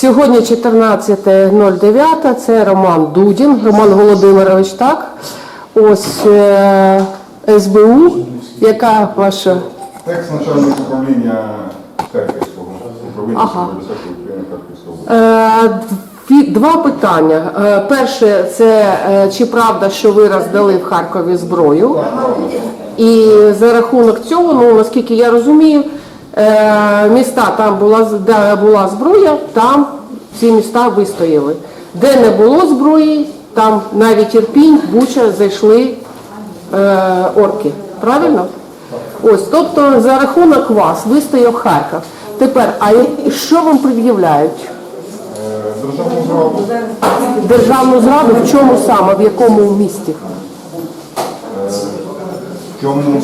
Сьогодні 14.09, це Роман Дудін, Роман Володимирович, так? Ось е, СБУ, яка ваша Екс-начальник управління Харківського управління Ага. Служби безпеки України Харківського області. Е, дві- Два питання. Е, Перше, це е, чи правда, що ви роздали в Харкові зброю? І за рахунок цього, ну наскільки я розумію, міста там була де була зброя, там ці міста вистояли. Де не було зброї, там навіть Ірпінь, Буча зайшли е, орки. Правильно? Ось, тобто за рахунок вас вистояв Харків. Тепер, а що вам пред'являють? Е, Державну зраду Державну зраду в чому саме, в якому місті? в чому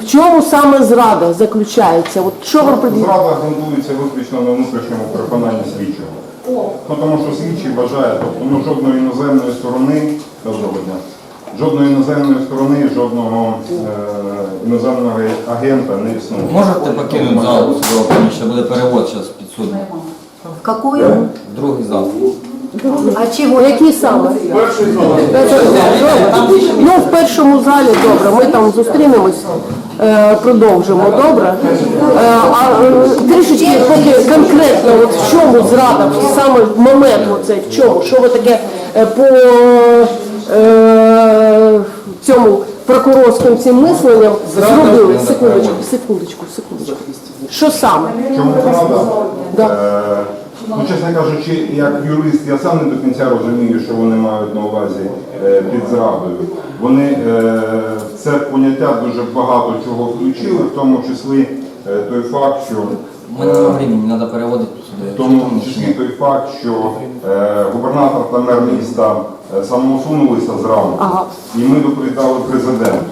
В чому саме зрада заключається? От що вам пред'являють? зрада ґрунтується виключно на внутрішньому переконанні слідчого. Ну, тому що слідчий бажає, тобто ну, жодної іноземної сторони, доброго дня, жодної іноземної сторони, жодного е, іноземного агента не існує. Можете покинути зал судового приміщення, буде перевод зараз підсудний. В какую? В другий зал. А чего? Які саме? Ну, в першому залі добре, ми там зустрінемось, е, продовжимо, добре? Е, А е, трішечки поки конкретно, от в чому зрада, саме в момент оцей, в чому, що ви таке е, по е, цьому прокурорським цим мисленням зробили? Секундочку, секундочку, секундочку. Що саме? Чому зрада? Да. Е, Ну, чесно кажучи, як юрист, я сам не до кінця розумію, що вони мають на увазі е, під зрадою. Вони е, в це поняття дуже багато чого включили, в тому числі е, той факт, що мене немає времени, треба переводити сюди. в тому числі той факт, що е, губернатор та мер міста е, самоусунулися з рамків, Ага. і ми доповідали президенту.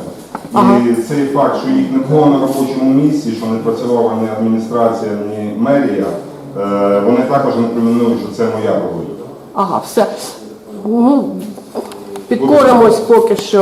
І цей факт, що їх не було на робочому місці, що не працювала ні адміністрація, ні мерія, е, вони також не промінують, що це моя провина. Ага, все. Ну, підкоримось поки що